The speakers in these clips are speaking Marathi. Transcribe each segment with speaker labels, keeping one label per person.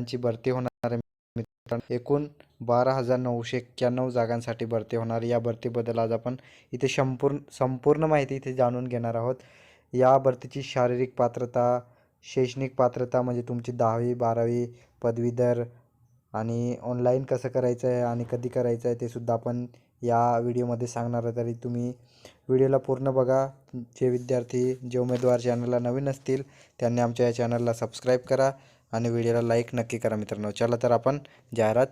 Speaker 1: पदांची भरती होणार आहे मित्रांनो. एकूण बारा हजार नऊशे एक्क्याण्णव जागांसाठी भरती होणार या भरतीबद्दल आज आपण इथे संपूर्ण संपूर्ण माहिती इथे जाणून घेणार आहोत. या भरतीची शारीरिक पात्रता शैक्षणिक पात्रता म्हणजे तुमची दहावी बारावी पदवीधर आणि ऑनलाईन कसं करायचं आहे आणि कधी करायचं आहे ते सुद्धा आपण या व्हिडिओमध्ये सांगणार आहे तरी तुम्ही व्हिडिओला पूर्ण बघा. जे विद्यार्थी जे उमेदवार चॅनलला नवीन असतील त्यांनी आमच्या या चॅनलला सबस्क्राईब करा. आणि व्हिडिओला लाईक नक्की करा मित्रांनो. चला तर आपण जाहिरात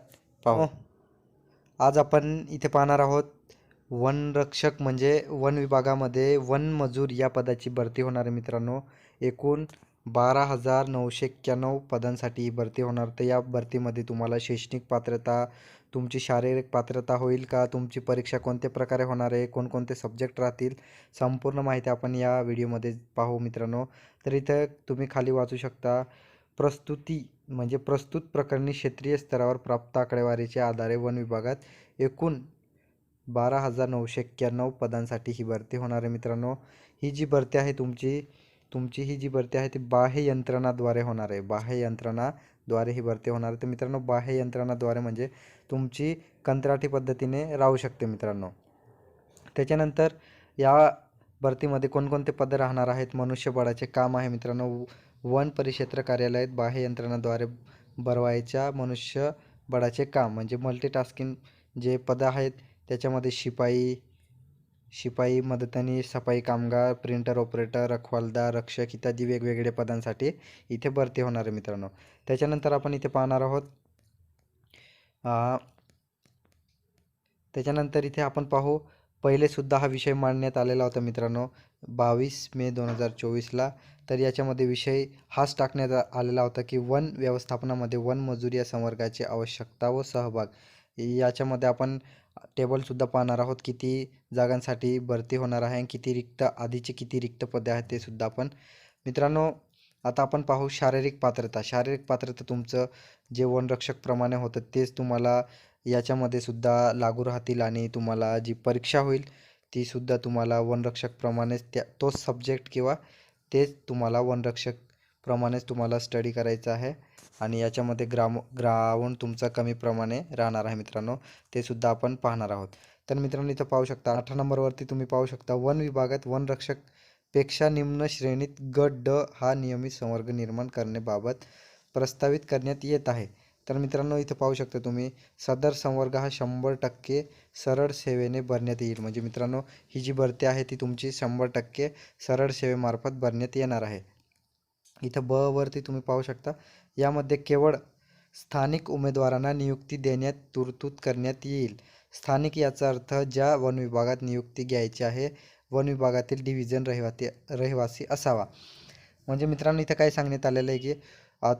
Speaker 1: पाहू. आज आपण इथे पाहणार आहोत वनरक्षक म्हणजे वन विभागामध्ये वन मजूर या पदाची भरती होणार आहे मित्रांनो. एकूण बारा हजार नऊशे एक्क्याण्णव पदांसाठी ही भरती होणार. तर या भरतीमध्ये तुम्हाला शैक्षणिक पात्रता तुमची शारीरिक पात्रता होईल का तुमची परीक्षा कोणत्या प्रकारे होणार आहे कोणकोणते सब्जेक्ट राहतील संपूर्ण माहिती आपण या व्हिडिओमध्ये पाहू मित्रांनो. तर इथं तुम्ही खाली वाचू शकता. प्रस्तुती म्हणजे प्रस्तुत प्रकरणी क्षेत्रीय स्तरावर प्राप्त आकडेवारीच्या आधारे वन विभागात एकूण बारा हजार नऊशे एक्क्याण्णव पदांसाठी ही भरती होणार आहे. मित्रांनो ही जी भरती आहे तुमची तुमची ही जी भरती आहे ती बाह्य यंत्रणाद्वारे होणार आहे. बाह्य यंत्रणाद्वारे ही भरती होणार आहे. तर मित्रांनो बाह्य यंत्रणाद्वारे म्हणजे तुमची कंत्राटी पद्धतीने राहू शकते मित्रांनो. त्याच्यानंतर या भरतीमध्ये कोणकोणते पद राहणार आहेत? मनुष्यबळाचे काम आहे मित्रांनो. वन परिक्षेत्र कार्यालयात बाह्य यंत्रणाद्वारे भरवायच्या मनुष्यबळाचे काम म्हणजे मल्टीटास्किंग जे पदं आहेत त्याच्यामध्ये शिपाई शिपाई मदतनी सफाई कामगार प्रिंटर ऑपरेटर रखवालदार रक्षक इत्यादी वेगवेगळ्या पदांसाठी इथे भरती होणार आहे मित्रांनो. त्याच्यानंतर आपण इथे पाहणार आहोत त्याच्यानंतर इथे आपण पाहू पहिलेसुद्धा हा विषय मांडण्यात आलेला होता मित्रांनो बावीस मे दोन हजार चोवीसला. तर याच्यामध्ये विषय हाच टाकण्यात आलेला होता की वन व्यवस्थापनामध्ये वन मजुरी या संवर्गाची आवश्यकता व सहभाग. याच्यामध्ये आपण टेबलसुद्धा पाहणार आहोत किती जागांसाठी भरती होणार आहे आणि किती रिक्त आधीचे किती रिक्त पदे आहेत ते सुद्धा आपण. मित्रांनो आता आपण पाहू शारीरिक पात्रता. शारीरिक पात्रता तुमचं जे वनरक्षकप्रमाणे होतं तेच तुम्हाला याच्यामध्ये सुद्धा लागू राहतील आणि तुम्हाला जी परीक्षा होईल तीसुद्धा तुम्हाला वनरक्षकप्रमाणेच त्या तोच सब्जेक्ट किंवा तेच तुम्हाला वनरक्षकप्रमाणेच तुम्हाला स्टडी करायचं आहे. आणि याच्यामध्ये ग्राम ग्राउंड तुमचा कमी प्रमाणे राहणार आहे मित्रांनो. ते सुद्धा आपण पाहणार आहोत. तर मित्रांनो इथं पाहू शकता अठरा नंबरवरती तुम्ही पाहू शकता वन विभागात वनरक्षक पेक्षा निम्न श्रेणीत गट ड हा नियमित संवर्ग निर्माण करण्याबाबत प्रस्तावित करण्यात येत आहे. तर मित्रांनो इथं पाहू शकता तुम्ही सदर संवर्ग हा शंभर टक्के सरळ सेवेने भरण्यात येईल. म्हणजे मित्रांनो ही जी भरती आहे ती तुमची शंभर टक्के सरळ सेवेमार्फत भरण्यात येणार आहे. इथं ब वरती तुम्ही पाहू शकता यामध्ये केवळ स्थानिक उमेदवारांना नियुक्ती देण्यात तरतूद करण्यात येईल. स्थानिक याचा अर्थ ज्या वन विभागात नियुक्ती घ्यायची आहे वन विभागातील डिव्हिजन रहिवासी रहिवासी असावा. म्हणजे मित्रांनो इथं काय सांगण्यात आलेलं आहे की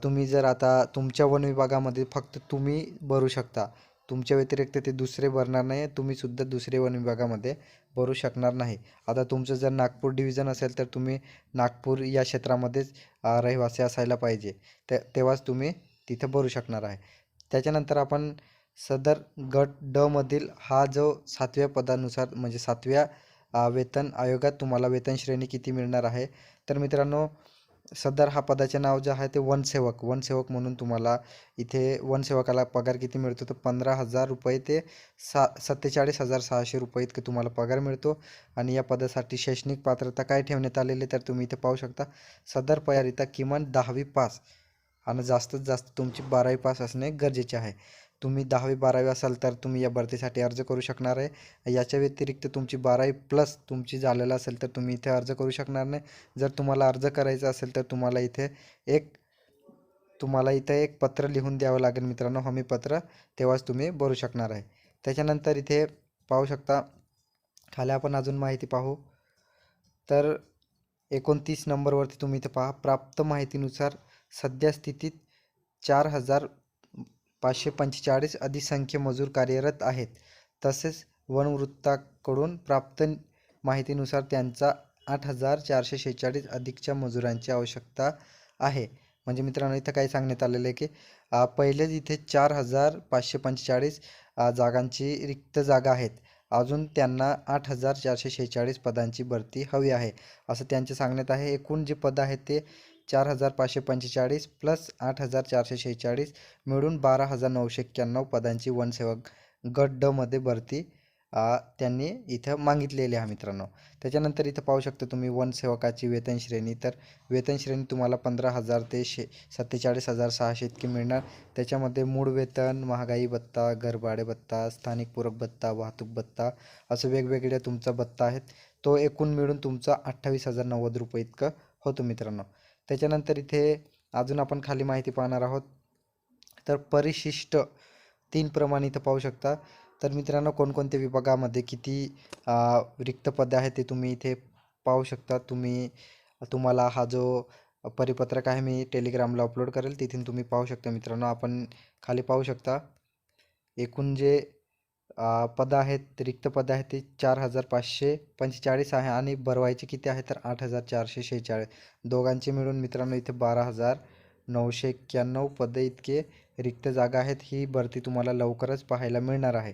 Speaker 1: तुम्ही जर आता तुमच्या वन विभागामध्ये फक्त तुम्ही भरू शकता तुमच्या व्यतिरिक्त ते दुसरे भरणार नाही तुम्हीसुद्धा दुसरे वन विभागामध्ये भरू शकणार नाही. आता तुमचं जर नागपूर डिव्हिजन असेल तर तुम्ही नागपूर या क्षेत्रामध्येच रहिवासी असायला पाहिजे. ते तेव्हाच तुम्ही तिथं भरू शकणार आहे. त्याच्यानंतर आपण सदर गट डमधील हा जो सातव्या पदानुसार म्हणजे सातव्या वेतन आयोगात तुम्हाला वेतन श्रेणी किती मिळणार आहे? तर मित्रांनो सदर हा पदाचे नाव जे आहे ते वनसेवक वनसेवक म्हणून तुम्हाला इथे वनसेवकाला पगार किती मिळतो? तर पंधरा हजार रुपये ते सा सत्तेचाळीस हजार सहाशे रुपये इतके तुम्हाला पगार मिळतो. आणि या पदासाठी शैक्षणिक पात्रता काय ठेवण्यात आलेली तर तुम्ही इथे पाहू शकता. सदर पयारिता किमान दहावी पास. आणि जास्तीत जास्त तुमची बारावी पास असणे गरजेचे आहे. तुम्ही दहावी बारावी असाल तर तुम्ही या भरतीसाठी अर्ज करू शकणार आहे. याच्या व्यतिरिक्त तुमची बारावी प्लस तुमची झालेलं असेल तर तुम्ही इथे अर्ज करू शकणार नाही. जर तुम्हाला अर्ज करायचा असेल तर तुम्हाला इथे एक तुम्हाला इथे एक पत्र लिहून द्यावं लागेल मित्रांनो. हमीपत्र तेव्हाच तुम्ही भरू शकणार आहे. त्याच्यानंतर इथे पाहू शकता खाली आपण अजून माहिती पाहू. तर एकोणतीस नंबरवरती तुम्ही इथे पहा. प्राप्त माहितीनुसार सध्या स्थितीत चार हजार पाचशे पंचेचाळीस अधिसंख्य मजूर कार्यरत आहेत. तसेच वनवृत्ताकडून प्राप्त माहितीनुसार त्यांचा आठ हजार चारशे शेहेचाळीस अधिकच्या मजुरांची आवश्यकता आहे. म्हणजे मित्रांनो इथं काय सांगण्यात आलेलं आहे की पहिलेच इथे चार हजार पाचशे पंचेचाळीस जागांची रिक्त जागा आहेत. अजून त्यांना आठ हजार चारशे शेहेचाळीस पदांची भरती हवी आहे. असं त्यांचे सांगण्यात आहे. एकूण जे पदं आहेत ते चार हजार पाचशे पंचेचाळीस प्लस आठ हजार चारशे शेहेचाळीस मिळून बारा हजार नऊशे एक्क्याण्णव पदांची वनसेवक गट डमध्ये भरती त्यांनी इथं मागितलेली आहे मित्रांनो. त्याच्यानंतर इथं पाहू शकता तुम्ही वनसेवकाची वेतन श्रेणी. तर वेतन श्रेणी तुम्हाला पंधरा हजार ते शे सत्तेचाळीस हजार सहाशे इतकी मिळणार. त्याच्यामध्ये मूळ वेतन महागाई भत्ता घरभाडे भत्ता स्थानिक पूरक भत्ता वाहतूक भत्ता असं वेगवेगळे तुमचा भत्ता आहेत. तो एकूण मिळून तुमचा अठ्ठावीस हजार नव्वद रुपये इतकं होतो मित्रांनो. त्याच्यानंतर इथे अजून आपण खाली माहिती पाहणार आहोत. तर परिशिष्ट तीन प्रमाणे इथं पाहू शकता. तर मित्रांनो कोणकोणत्या विभागामध्ये किती रिक्त पदे आहेत ते तुम्ही इथे पाहू शकता. तुम्ही तुम्हाला हा जो परिपत्रक आहे मी टेलिग्रामला अपलोड करेल. तिथून तुम्ही पाहू शकता मित्रांनो. आपण खाली पाहू शकता. एकूण जे पदं आहेत रिक्त पदं आहेत ते चार हजार पाचशे पंचेचाळीस आहे आणि भरवायचे किती आहे तर आठ हजार चारशे शेहेचाळीस. दोघांचे मिळून मित्रांनो इथे बारा हजार नऊशे एक्क्याण्णव पदे इतके रिक्त जागा आहेत. ही भरती तुम्हाला लवकरच पाहायला मिळणार आहे.